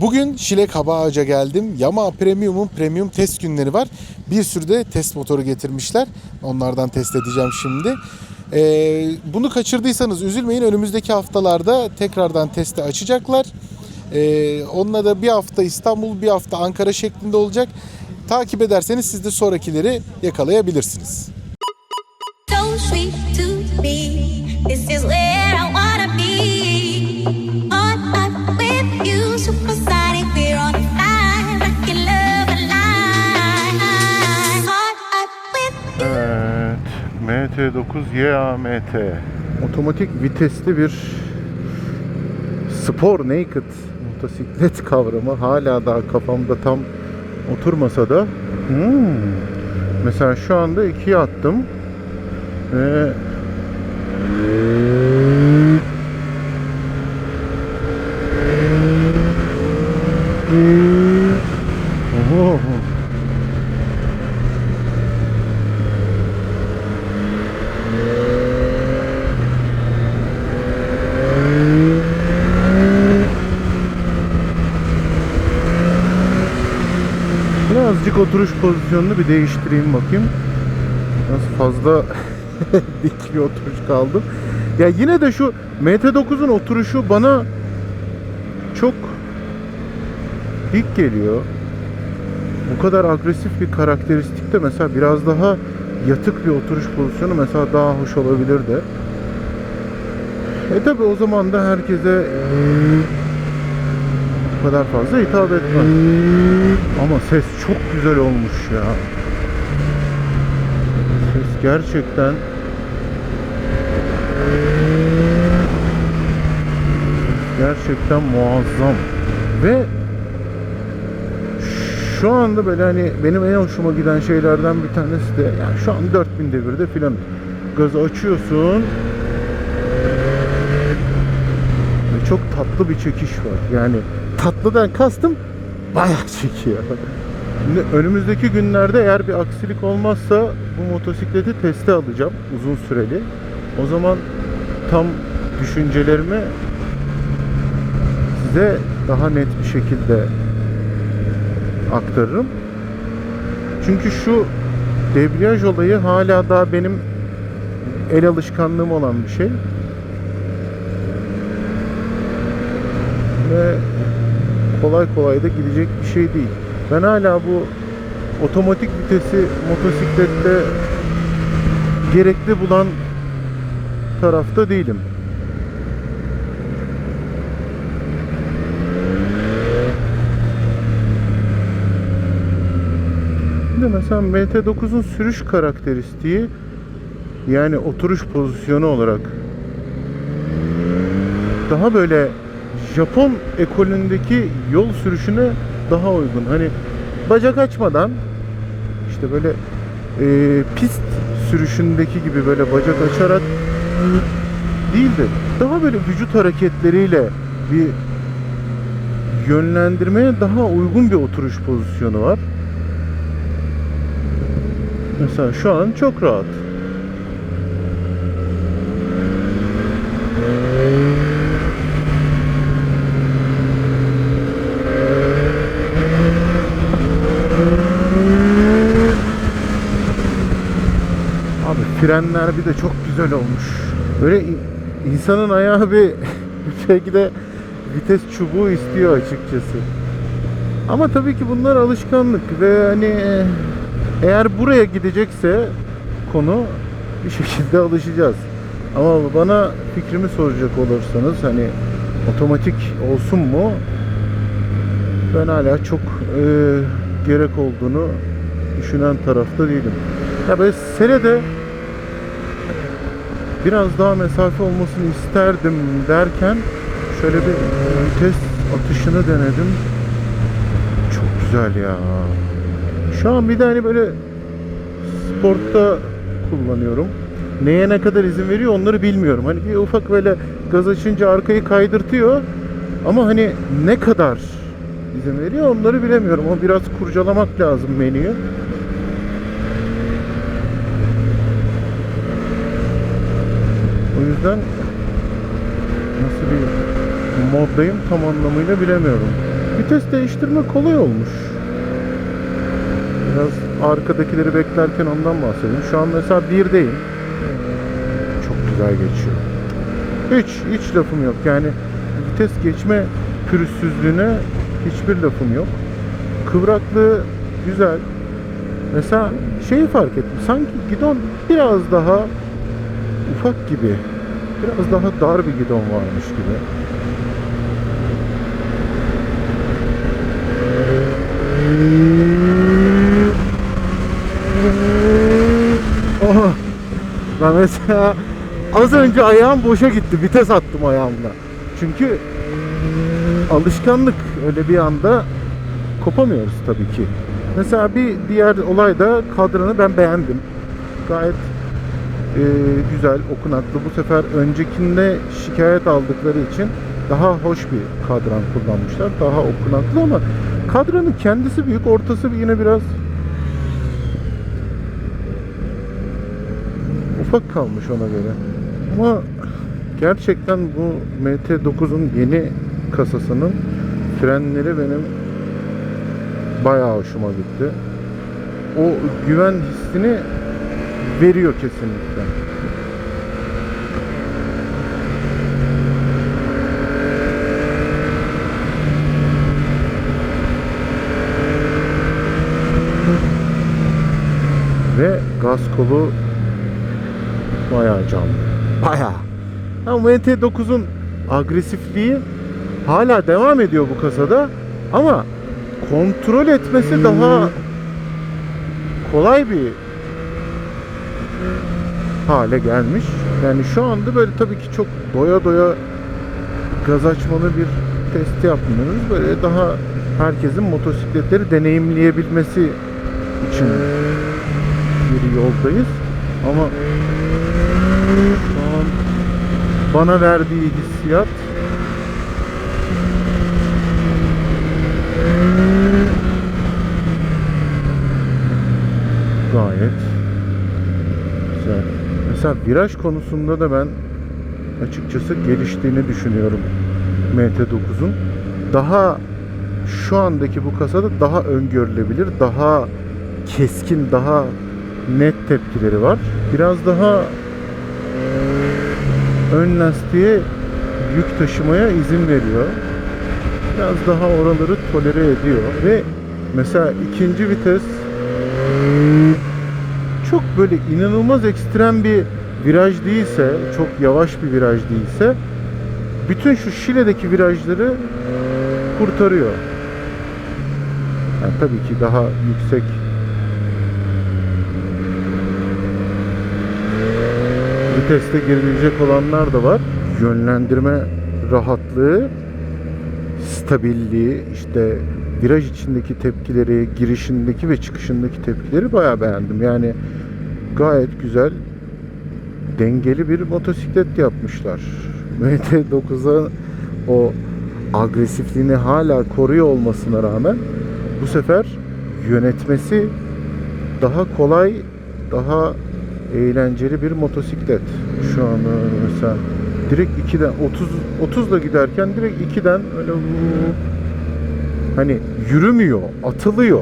Bugün Şile Kaba Ağaca geldim. Yamaha Premium'un premium test günleri var. Bir sürü de test motoru getirmişler. Onlardan test edeceğim şimdi. Ee, bunu kaçırdıysanız üzülmeyin. Önümüzdeki haftalarda tekrardan testi açacaklar. Ee, onunla da bir hafta İstanbul, bir hafta Ankara şeklinde olacak. Takip ederseniz siz de sonrakileri yakalayabilirsiniz. GT9 YAMT. Otomatik vitesli bir spor naked motosiklet kavramı hala daha kafamda tam oturmasa da hmm. mesela şu anda ikiye attım ve Thank pozisyonunu bir değiştireyim bakayım. Biraz fazla dik bir oturuş kaldım. Ya yine de şu MT9'un oturuşu bana çok dik geliyor. Bu kadar agresif bir karakteristikte mesela biraz daha yatık bir oturuş pozisyonu mesela daha hoş olabilirdi. E tabi o zaman da herkese kadar fazla hitap etmez. Ama ses çok güzel olmuş ya. Ses gerçekten gerçekten muazzam. Ve şu anda böyle hani benim en hoşuma giden şeylerden bir tanesi de yani şu an 4000 devirde filan gazı açıyorsun ve çok tatlı bir çekiş var. Yani tatlıdan kastım bayağı çekiyor. Şimdi önümüzdeki günlerde eğer bir aksilik olmazsa bu motosikleti teste alacağım uzun süreli. O zaman tam düşüncelerimi size daha net bir şekilde aktarırım. Çünkü şu debriyaj olayı hala daha benim el alışkanlığım olan bir şey. Ve kolay kolay da gidecek bir şey değil. Ben hala bu otomatik vitesi motosiklette gerekli bulan tarafta değilim. De mesela MT9'un sürüş karakteristiği yani oturuş pozisyonu olarak daha böyle Japon ekolündeki yol sürüşüne daha uygun. Hani bacak açmadan işte böyle e, pist sürüşündeki gibi böyle bacak açarak değil de daha böyle vücut hareketleriyle bir yönlendirmeye daha uygun bir oturuş pozisyonu var. Mesela şu an çok rahat. Abi frenler bir de çok güzel olmuş. Böyle insanın ayağı bir belki de vites çubuğu istiyor açıkçası. Ama tabii ki bunlar alışkanlık ve hani e, eğer buraya gidecekse konu bir şekilde alışacağız. Ama bana fikrimi soracak olursanız hani otomatik olsun mu? Ben hala çok e, gerek olduğunu düşünen tarafta değilim. Ya böyle serede biraz daha mesafe olmasını isterdim derken şöyle bir vites atışını denedim. Çok güzel ya. Şu an bir de hani böyle sportta kullanıyorum. Neye ne kadar izin veriyor onları bilmiyorum. Hani bir ufak böyle gaz açınca arkayı kaydırtıyor. Ama hani ne kadar izin veriyor onları bilemiyorum. O biraz kurcalamak lazım menüyü. O yüzden nasıl bir moddayım tam anlamıyla bilemiyorum. Vites değiştirme kolay olmuş. Biraz arkadakileri beklerken ondan bahsedeyim. Şu an mesela birdeyim. Çok güzel geçiyor. Hiç, hiç lafım yok. Yani vites geçme pürüzsüzlüğüne hiçbir lafım yok. Kıvraklığı güzel. Mesela şeyi fark ettim. Sanki gidon biraz daha ufak gibi. Biraz daha dar bir gidon varmış gibi. Oha. Ben mesela az önce ayağım boşa gitti. Vites attım ayağımla. Çünkü alışkanlık öyle bir anda kopamıyoruz tabii ki. Mesela bir diğer olay da kadranı ben beğendim. Gayet e, güzel, okunaklı. Bu sefer öncekinde şikayet aldıkları için daha hoş bir kadran kullanmışlar. Daha okunaklı ama kadranın kendisi büyük, ortası yine biraz ufak kalmış ona göre. Ama gerçekten bu MT9'un yeni kasasının frenleri benim bayağı hoşuma gitti. O güven hissini veriyor kesinlikle. Ve gaz kolu bayağı canlı. Bayağı. Ama MT9'un agresifliği hala devam ediyor bu kasada ama kontrol etmesi daha kolay bir hale gelmiş. Yani şu anda böyle tabii ki çok doya doya gaz açmalı bir test yapmıyoruz. Böyle daha herkesin motosikletleri deneyimleyebilmesi için bir yoldayız. Ama şu an bana verdiği hissiyat gayet. Mesela viraj konusunda da ben açıkçası geliştiğini düşünüyorum MT9'un. Daha şu andaki bu kasada daha öngörülebilir, daha keskin, daha net tepkileri var. Biraz daha ön lastiğe yük taşımaya izin veriyor. Biraz daha oraları tolere ediyor ve mesela ikinci vites çok böyle inanılmaz ekstrem bir viraj değilse, çok yavaş bir viraj değilse bütün şu Şile'deki virajları kurtarıyor. Yani tabii ki daha yüksek viteste girilecek olanlar da var. Yönlendirme rahatlığı, stabilliği, işte viraj içindeki tepkileri, girişindeki ve çıkışındaki tepkileri bayağı beğendim. Yani gayet güzel, dengeli bir motosiklet yapmışlar. MT9'a o agresifliğini hala koruyor olmasına rağmen bu sefer yönetmesi daha kolay, daha eğlenceli bir motosiklet. Şu an mesela direkt 2'den 30 30'la giderken direkt 2'den öyle hani yürümüyor, atılıyor.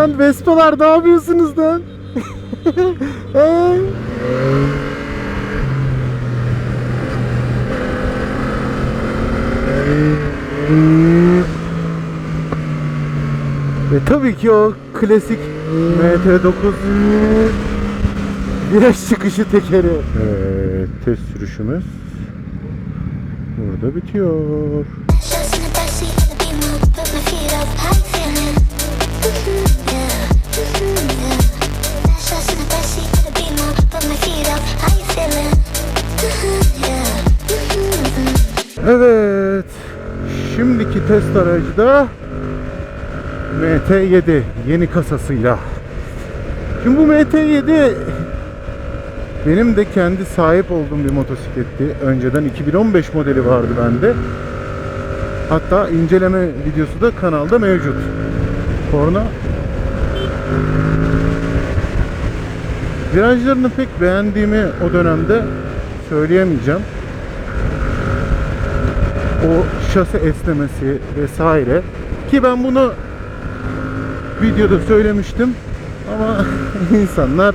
Beyler ne yapıyorsunuz lan? Ve tabii ki o klasik MT9 viraj çıkışı tekeri. Evet, test sürüşümüz burada bitiyor. Evet. Şimdiki test aracı da MT7 yeni kasasıyla. Şimdi bu MT7 benim de kendi sahip olduğum bir motosikletti. Önceden 2015 modeli vardı bende. Hatta inceleme videosu da kanalda mevcut. Korna Virajlarını pek beğendiğimi o dönemde söyleyemeyeceğim o şase esnemesi vesaire. Ki ben bunu videoda söylemiştim. Ama insanlar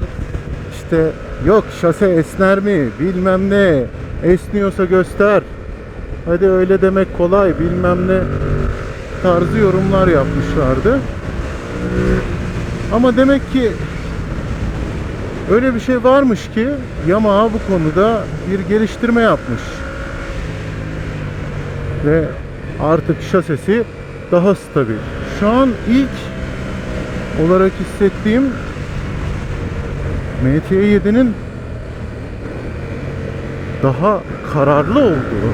işte yok şase esner mi? Bilmem ne. Esniyorsa göster. Hadi öyle demek kolay. Bilmem ne. tarzı yorumlar yapmışlardı. Ama demek ki öyle bir şey varmış ki Yamaha bu konuda bir geliştirme yapmış ve artık şasesi daha stabil. Şu an ilk olarak hissettiğim MT7'nin daha kararlı olduğu.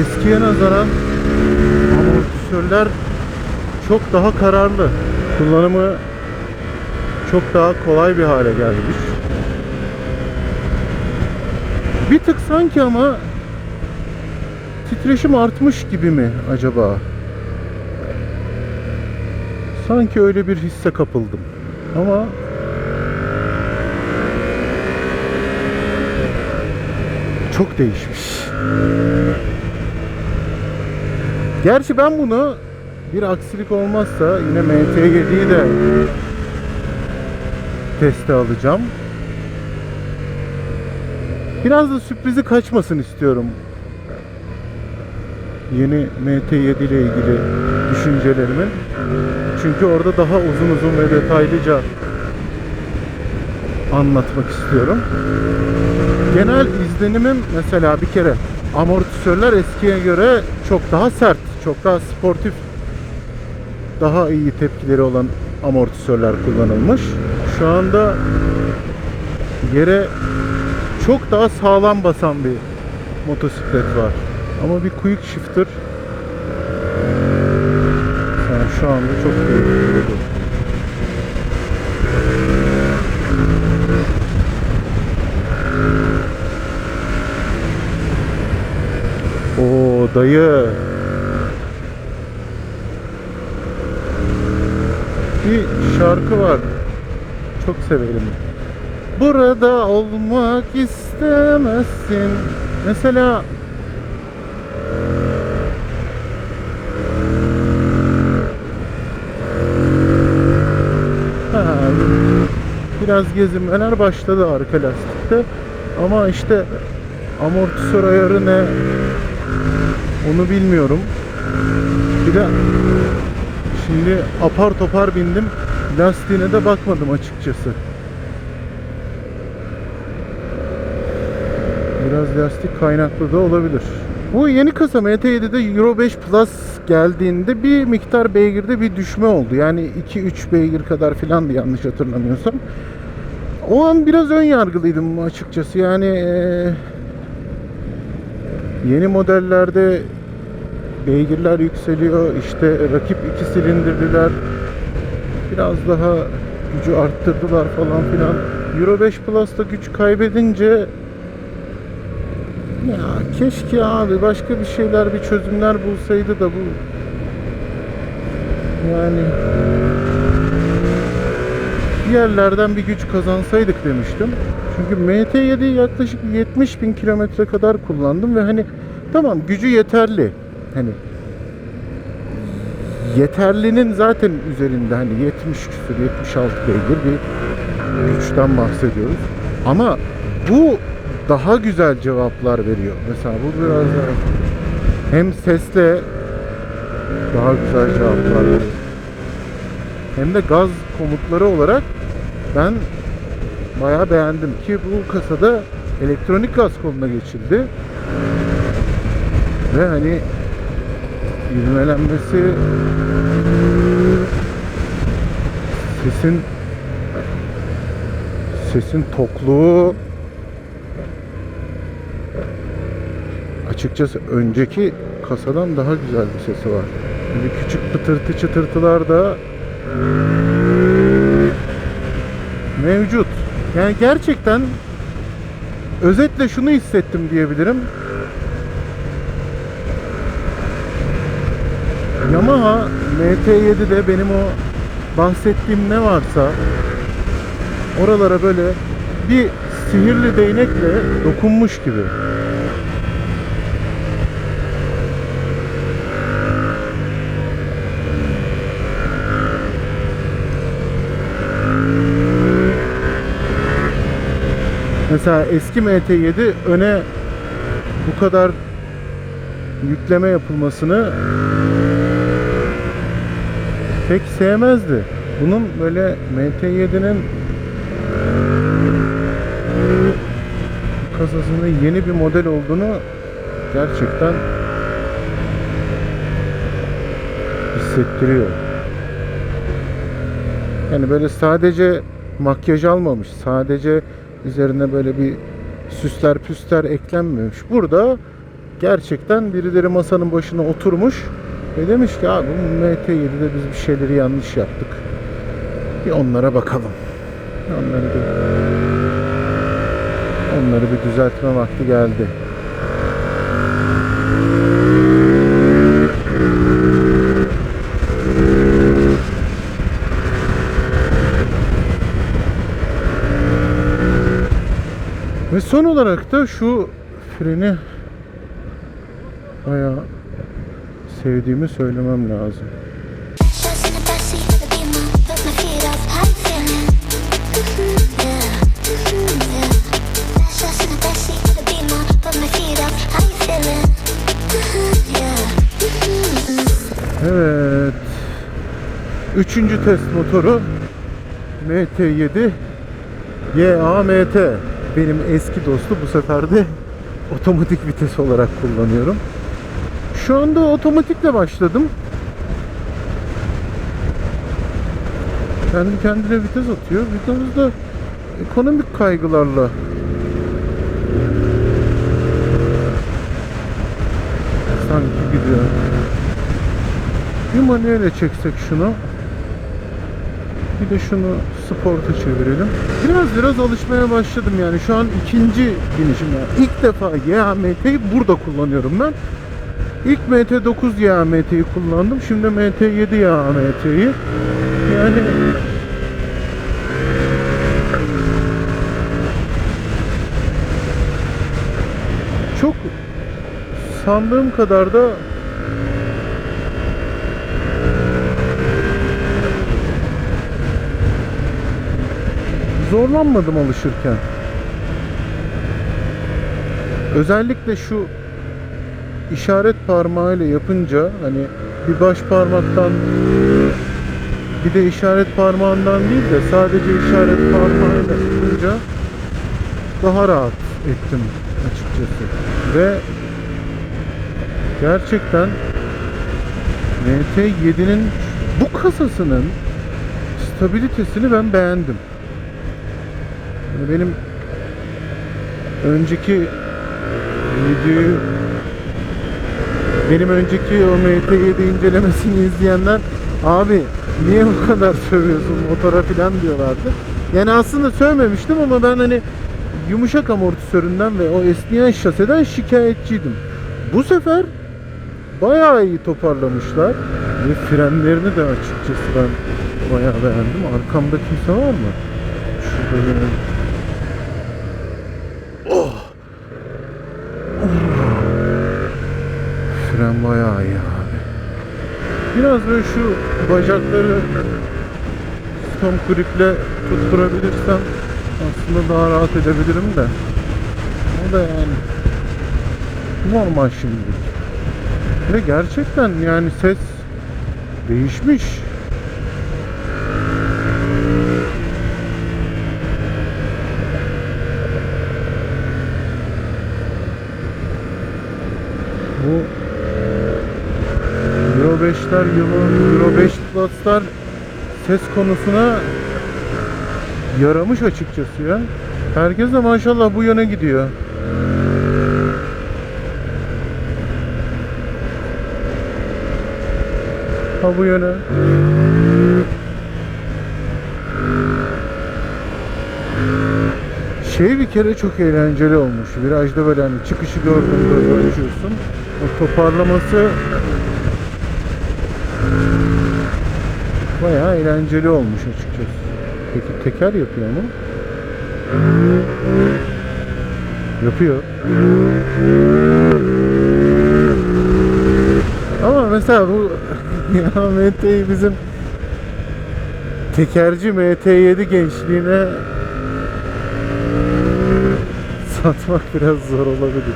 Eskiye nazaran amortisörler çok daha kararlı. Kullanımı çok daha kolay bir hale gelmiş. Bir tık sanki ama titreşim artmış gibi mi acaba? Sanki öyle bir hisse kapıldım. Ama çok değişmiş. Gerçi ben bunu bir aksilik olmazsa yine MT7'yi de teste alacağım. Biraz da sürprizi kaçmasın istiyorum. Yeni MT7 ile ilgili düşüncelerimin. Çünkü orada daha uzun uzun ve detaylıca anlatmak istiyorum. Genel izlenimim mesela bir kere amortisörler eskiye göre çok daha sert, çok daha sportif, daha iyi tepkileri olan amortisörler kullanılmış. Şu anda yere çok daha sağlam basan bir motosiklet var. Ama bir quick shifter yani şu anda çok keyifli. bu. Oo dayı. Bir şarkı var. Çok severim. Burada olmak istemezsin. Mesela Ha, biraz gezinmeler başladı arka lastikte. Ama işte amortisör ayarı ne onu bilmiyorum. Bir de şimdi apar topar bindim. Lastiğine de bakmadım açıkçası. Biraz lastik kaynaklı da olabilir. Bu yeni kasa MT7'de Euro 5 Plus geldiğinde bir miktar beygirde bir düşme oldu. Yani 2-3 beygir kadar filandı yanlış hatırlamıyorsam. O an biraz ön yargılıydım açıkçası. Yani eee, yeni modellerde beygirler yükseliyor. İşte rakip iki silindirliler biraz daha gücü arttırdılar falan filan. Euro 5 Plus'ta güç kaybedince ya keşke abi başka bir şeyler bir çözümler bulsaydı da bu yani bir yerlerden bir güç kazansaydık demiştim. Çünkü MT7'yi yaklaşık 70 bin kilometre kadar kullandım ve hani tamam gücü yeterli. Hani yeterlinin zaten üzerinde hani 70 küsur 76 beygir bir güçten bahsediyoruz. Ama bu daha güzel cevaplar veriyor. Mesela bu biraz daha hem sesle daha güzel cevaplar veriyor. Hem de gaz komutları olarak ben bayağı beğendim ki bu kasada elektronik gaz koluna geçildi. Ve hani ivmelenmesi sesin sesin tokluğu açıkçası önceki kasadan daha güzel bir sesi var. Böyle küçük pıtırtı çıtırtılar da mevcut. Yani gerçekten özetle şunu hissettim diyebilirim. Yamaha MT7'de benim o bahsettiğim ne varsa oralara böyle bir sihirli değnekle dokunmuş gibi. Mesela eski MT7 öne bu kadar yükleme yapılmasını pek sevmezdi. Bunun böyle MT7'nin kasasının yeni bir model olduğunu gerçekten hissettiriyor. Yani böyle sadece makyaj almamış, sadece üzerine böyle bir süsler püsler eklenmemiş. Burada gerçekten birileri masanın başına oturmuş ve demiş ki abi bu MT7'de biz bir şeyleri yanlış yaptık. Bir onlara bakalım. Onları bir, onları bir düzeltme vakti geldi. Ve son olarak da şu freni bayağı sevdiğimi söylemem lazım. Evet. Üçüncü test motoru MT7 YAMT. Benim eski dostu bu sefer de otomatik vites olarak kullanıyorum. Şu anda otomatikle başladım. Kendi kendine vites atıyor. Biraz da ekonomik kaygılarla sanki gidiyor. Bir manuele çeksek şunu. Bir de şunu sporta çevirelim. Biraz biraz alışmaya başladım yani. Şu an ikinci binişim yani. İlk defa YAMT'yi burada kullanıyorum ben. İlk MT9 YAMT'yi kullandım. Şimdi MT7 YAMT'yi. Yani çok sandığım kadar da zorlanmadım alışırken. Özellikle şu işaret parmağıyla yapınca hani bir baş parmaktan bir de işaret parmağından değil de sadece işaret parmağıyla yapınca daha rahat ettim açıkçası. Ve gerçekten MT7'nin bu kasasının stabilitesini ben beğendim. Yani benim önceki videoyu benim önceki o MT7 incelemesini izleyenler abi niye bu kadar sövüyorsun motora filan diyorlardı. Yani aslında sövmemiştim ama ben hani yumuşak amortisöründen ve o esneyen şaseden şikayetçiydim. Bu sefer bayağı iyi toparlamışlar ve frenlerini de açıkçası ben bayağı beğendim. Arkamda kimse var mı? Şurada yine Fren bayağı iyi abi. Biraz böyle şu bacakları Tom grip'le tutturabilirsem aslında daha rahat edebilirim de. O da yani normal şimdilik. Ve gerçekten yani ses değişmiş. Bu 5'ler, Euro, Euro 5 Plus'lar ses konusuna yaramış açıkçası ya. Herkes de maşallah bu yöne gidiyor. Ha bu yöne. Şey bir kere çok eğlenceli olmuş. Virajda böyle hani çıkışı gördüğünde böyle açıyorsun. O toparlaması bayağı eğlenceli olmuş açıkçası. Peki teker yapıyor mu? Yapıyor. Ama mesela bu ya MT bizim tekerci MT7 gençliğine satmak biraz zor olabilir.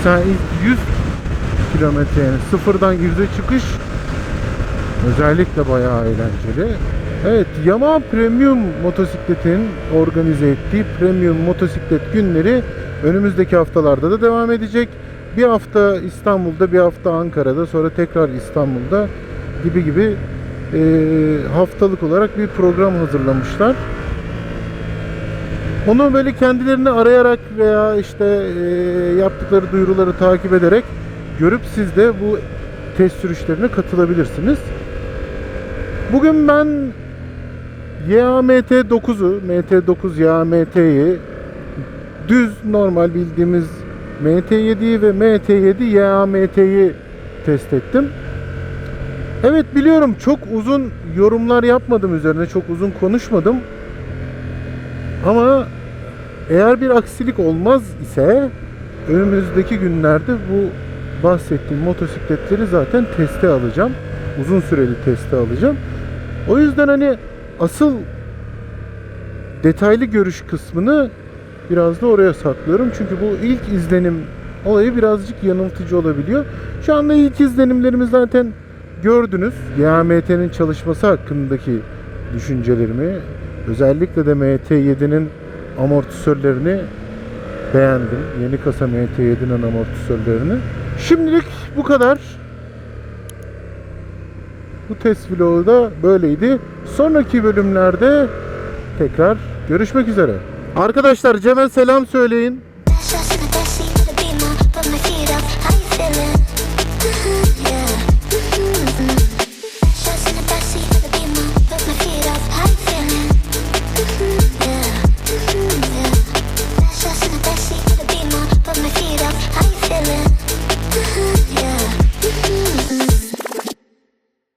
Mesela ilk 100 kilometre yani sıfırdan 100'e çıkış özellikle bayağı eğlenceli. Evet Yamaha Premium motosikletin organize ettiği Premium motosiklet günleri önümüzdeki haftalarda da devam edecek. Bir hafta İstanbul'da, bir hafta Ankara'da, sonra tekrar İstanbul'da gibi gibi e, haftalık olarak bir program hazırlamışlar. Onu böyle kendilerini arayarak veya işte e, yaptıkları duyuruları takip ederek görüp siz de bu test sürüşlerine katılabilirsiniz. Bugün ben YAMT 9'u, MT9 YAMT'yi düz normal bildiğimiz MT7'yi ve MT7 YAMT'yi test ettim. Evet biliyorum çok uzun yorumlar yapmadım üzerine, çok uzun konuşmadım. Ama eğer bir aksilik olmaz ise önümüzdeki günlerde bu bahsettiğim motosikletleri zaten teste alacağım. Uzun süreli teste alacağım. O yüzden hani asıl detaylı görüş kısmını biraz da oraya saklıyorum. Çünkü bu ilk izlenim olayı birazcık yanıltıcı olabiliyor. Şu anda ilk izlenimlerimi zaten gördünüz. YAMT'nin çalışması hakkındaki düşüncelerimi, özellikle de MT7'nin amortisörlerini beğendim. Yeni kasa MT7'nin amortisörlerini. Şimdilik bu kadar. Bu test vlogu da böyleydi. Sonraki bölümlerde tekrar görüşmek üzere. Arkadaşlar Cem'e selam söyleyin.